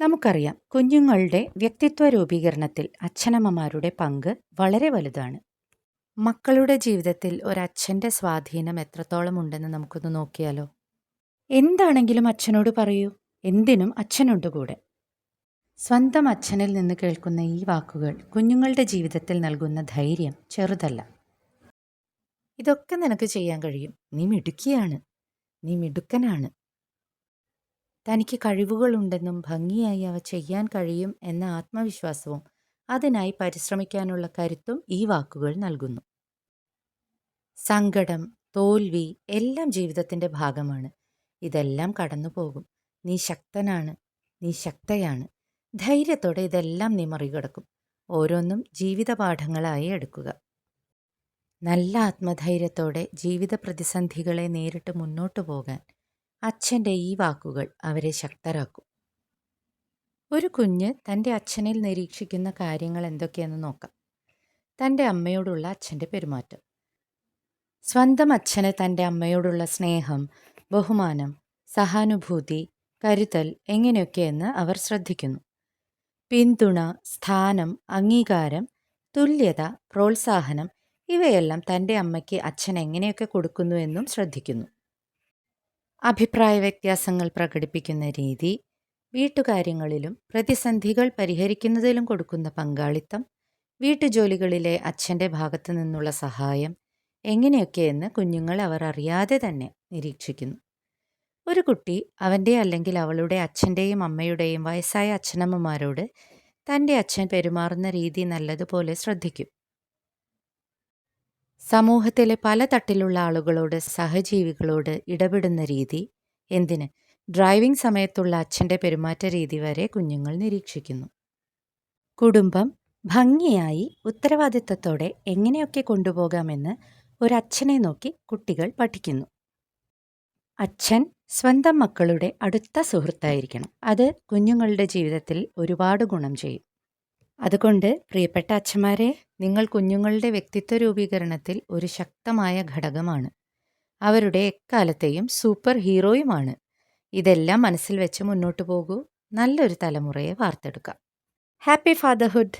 നമുക്കറിയാം കുഞ്ഞുങ്ങളുടെ വ്യക്തിത്വ രൂപീകരണത്തിൽ അച്ഛനമ്മമാരുടെ പങ്ക് വളരെ വലുതാണ്. മക്കളുടെ ജീവിതത്തിൽ ഒരച്ഛന്റെ സ്വാധീനം എത്രത്തോളം ഉണ്ടെന്ന് നമുക്കൊന്ന് നോക്കിയാലോ? എന്താണെങ്കിലും അച്ഛനോട് പറയൂ. എന്തിനും അച്ഛനുണ്ട് കൂടെ. സ്വന്തം അച്ഛനിൽ നിന്ന് കേൾക്കുന്ന ഈ വാക്കുകൾ കുഞ്ഞുങ്ങളുടെ ജീവിതത്തിൽ നൽകുന്ന ധൈര്യം ചെറുതല്ല. ഇതൊക്കെ നിനക്ക് ചെയ്യാൻ കഴിയും. നീ മിടുക്കിയാണ്. നീ മിടുക്കനാണ്. തനിക്ക് കഴിവുകളുണ്ടെന്നും ഭംഗിയായി അവ ചെയ്യാൻ കഴിയും എന്ന ആത്മവിശ്വാസവും അതിനായി പരിശ്രമിക്കാനുള്ള കരുത്തും ഈ വാക്കുകൾ നൽകുന്നു. സങ്കടം തോൽവി എല്ലാം ജീവിതത്തിന്റെ ഭാഗമാണ്. ഇതെല്ലാം കടന്നു പോകും നീ ശക്തനാണ്. നീ ശക്തയാണ്. ധൈര്യത്തോടെ ഇതെല്ലാം നീ മറികടക്കും ഓരോന്നും ജീവിതപാഠങ്ങളായി എടുക്കുക. നല്ല ആത്മധൈര്യത്തോടെ ജീവിത പ്രതിസന്ധികളെ നേരിട്ട് മുന്നോട്ടു പോകാൻ അച്ഛന്റെ ഈ വാക്കുകൾ അവരെ ശക്തരാക്കും. ഒരു കുഞ്ഞ് തന്റെ അച്ഛനിൽ നിരീക്ഷിക്കുന്ന കാര്യങ്ങൾ എന്തൊക്കെയെന്ന് നോക്കാം. തന്റെ അമ്മയോടുള്ള അച്ഛന്റെ പെരുമാറ്റം. സ്വന്തം അച്ഛന് തന്റെ അമ്മയോടുള്ള സ്നേഹം ബഹുമാനം സഹാനുഭൂതി കരുതൽ എങ്ങനെയൊക്കെയെന്ന് അവർ ശ്രദ്ധിക്കുന്നു. പിന്തുണ സ്ഥാനം അംഗീകാരം തുല്യത പ്രോത്സാഹനം ഇവയെല്ലാം തന്റെ അമ്മയ്ക്ക് അച്ഛൻ എങ്ങനെയൊക്കെ കൊടുക്കുന്നു എന്നും ശ്രദ്ധിക്കുന്നു. അഭിപ്രായ വ്യത്യാസങ്ങൾ പ്രകടിപ്പിക്കുന്ന രീതി വീട്ടുകാര്യങ്ങളിലും പ്രതിസന്ധികൾ പരിഹരിക്കുന്നതിലും കൊടുക്കുന്ന പങ്കാളിത്തം വീട്ടുജോലികളിലെ അച്ഛന്റെ ഭാഗത്തു നിന്നുള്ള സഹായം എങ്ങനെയൊക്കെയെന്ന് കുഞ്ഞുങ്ങൾ അവർ അറിയാതെ തന്നെ നിരീക്ഷിക്കുന്നു. ഒരു കുട്ടി അവന്റെ അല്ലെങ്കിൽ അവളുടെ അച്ഛന്റെയും അമ്മയുടെയും വയസ്സായ അച്ഛനമ്മമാരോട് തന്റെ അച്ഛൻ പെരുമാറുന്ന രീതി നല്ലതുപോലെ ശ്രദ്ധിക്കും. സമൂഹത്തിലെ പല തട്ടിലുള്ള ആളുകളോട് സഹജീവികളോട് ഇടപെടുന്ന രീതി എന്തിന്? ഡ്രൈവിംഗ് സമയത്തുള്ള അച്ഛന്റെ പെരുമാറ്റ രീതി വരെ കുഞ്ഞുങ്ങൾ നിരീക്ഷിക്കുന്നു. കുടുംബം ഭംഗിയായി ഉത്തരവാദിത്തത്തോടെ എങ്ങനെയൊക്കെ കൊണ്ടുപോകാമെന്ന് ഒരച്ഛനെ നോക്കി കുട്ടികൾ പഠിക്കുന്നു. അച്ഛൻ സ്വന്തം മക്കളുടെ അടുത്ത സുഹൃത്തായിരിക്കണം. അത് കുഞ്ഞുങ്ങളുടെ ജീവിതത്തിൽ ഒരുപാട് ഗുണം ചെയ്യും. അതുകൊണ്ട് പ്രിയപ്പെട്ട അച്ഛന്മാരെ നിങ്ങൾ കുഞ്ഞുങ്ങളുടെ വ്യക്തിത്വ രൂപീകരണത്തിൽ ഒരു ശക്തമായ ഘടകമാണ്. അവരുടെ എക്കാലത്തെയും സൂപ്പർ ഹീറോയുമാണ്. ഇതെല്ലാം മനസ്സിൽ വെച്ച് മുന്നോട്ട് പോകൂ. നല്ലൊരു തലമുറയെ വാർത്തെടുക്കാം. Happy fatherhood.